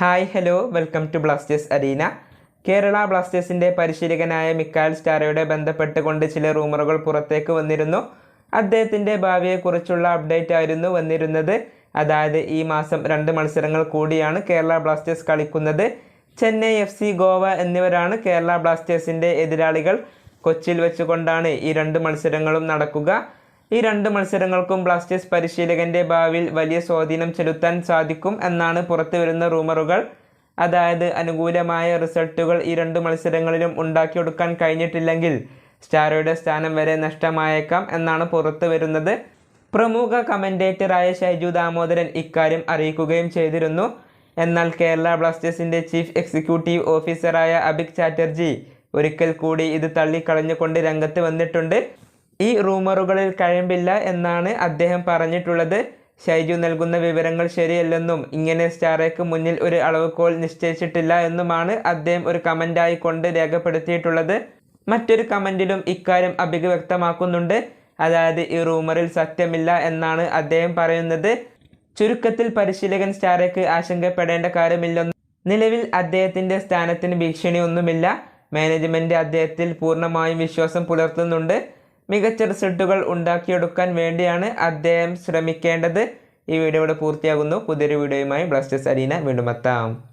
Hi hello welcome to Blasters Arena. Kerala ബ്ലാസ്റ്റേഴ്സിന്റെ പരിശീലകനായ മിക്കാൽ സ്റ്റാരയുടെ ബന്ധപ്പെട്ടുകൊണ്ട് ചില റൂമറുകൾ പുറത്തേക്ക് വന്നിരുന്നു. അദ്ദേഹത്തിന്റെ ഭാവിയെക്കുറിച്ചുള്ള അപ്ഡേറ്റ് ആയിരുന്നു വന്നിരുന്നത്. അതായത് ഈ മാസം രണ്ട് മത്സരങ്ങൾ കൂടിയാണ് കേരള ബ്ലാസ്റ്റേഴ്സ് കളിക്കുന്നത്. ചെന്നൈ എഫ് സി ഗോവ എന്നിവരാണ് കേരള ബ്ലാസ്റ്റേഴ്സിന്റെ എതിരാളികൾ. കൊച്ചിയിൽ വെച്ചുകൊണ്ടാണ് ഈ രണ്ട് മത്സരങ്ങളും നടക്കുക. ഈ രണ്ട് മത്സരങ്ങൾക്കും ബ്ലാസ്റ്റേഴ്സ് പരിശീലകന്റെ ഭാവിയിൽ വലിയ സ്വാധീനം ചെലുത്താൻ സാധിക്കും എന്നാണ് പുറത്തുവരുന്ന റൂമറുകൾ. അതായത് അനുകൂലമായ റിസൾട്ടുകൾ ഈ രണ്ട് മത്സരങ്ങളിലും ഉണ്ടാക്കിയെടുക്കാൻ കഴിഞ്ഞിട്ടില്ലെങ്കിൽ സ്റ്റാരോയുടെ സ്ഥാനം വരെ നഷ്ടമായേക്കാം എന്നാണ് പുറത്തു വരുന്നത്. പ്രമുഖ കമന്റേറ്ററായ ഷൈജു ദാമോദരൻ ഇക്കാര്യം അറിയിക്കുകയും ചെയ്തിരുന്നു. എന്നാൽ കേരള ബ്ലാസ്റ്റേഴ്സിന്റെ ചീഫ് എക്സിക്യൂട്ടീവ് ഓഫീസറായ അഭിക് ചാറ്റർജി ഒരിക്കൽ കൂടി ഇത് തള്ളിക്കളഞ്ഞുകൊണ്ട് രംഗത്ത് വന്നിട്ടുണ്ട്. ഈ റൂമറുകളിൽ കഴമ്പില്ല എന്നാണ് അദ്ദേഹം പറഞ്ഞിട്ടുള്ളത്. ഷൈജു നൽകുന്ന വിവരങ്ങൾ ശരിയല്ലെന്നും ഇങ്ങനെ സ്റ്റാറേക്ക് മുന്നിൽ ഒരു അളവുകോൾ നിശ്ചയിച്ചിട്ടില്ല എന്നുമാണ് അദ്ദേഹം ഒരു കമന്റായി കൊണ്ട് രേഖപ്പെടുത്തിയിട്ടുള്ളത്. മറ്റൊരു കമന്റിലും ഇക്കാര്യം അഭിക വ്യക്തമാക്കുന്നുണ്ട്. അതായത് ഈ റൂമറിൽ സത്യമില്ല എന്നാണ് അദ്ദേഹം പറയുന്നത്. ചുരുക്കത്തിൽ പരിശീലകൻ സ്റ്റാറേക്ക് ആശങ്കപ്പെടേണ്ട കാര്യമില്ലെന്നും നിലവിൽ അദ്ദേഹത്തിന്റെ സ്ഥാനത്തിന് ഭീഷണിയൊന്നുമില്ല. മാനേജ്മെന്റ് അദ്ദേഹത്തിൽ പൂർണമായും വിശ്വാസം പുലർത്തുന്നുണ്ട്. മികച്ച റിസൾട്ടുകൾ ഉണ്ടാക്കിയെടുക്കാൻ വേണ്ടിയാണ് അദ്ദേഹം ശ്രമിക്കേണ്ടത്. ഈ വീഡിയോ ഇവിടെ പൂർത്തിയാകുന്നു. പുതിയൊരു വീഡിയോയുമായി ബ്ലാസ്റ്റേഴ്സ് അരീന വീണ്ടും എത്താം.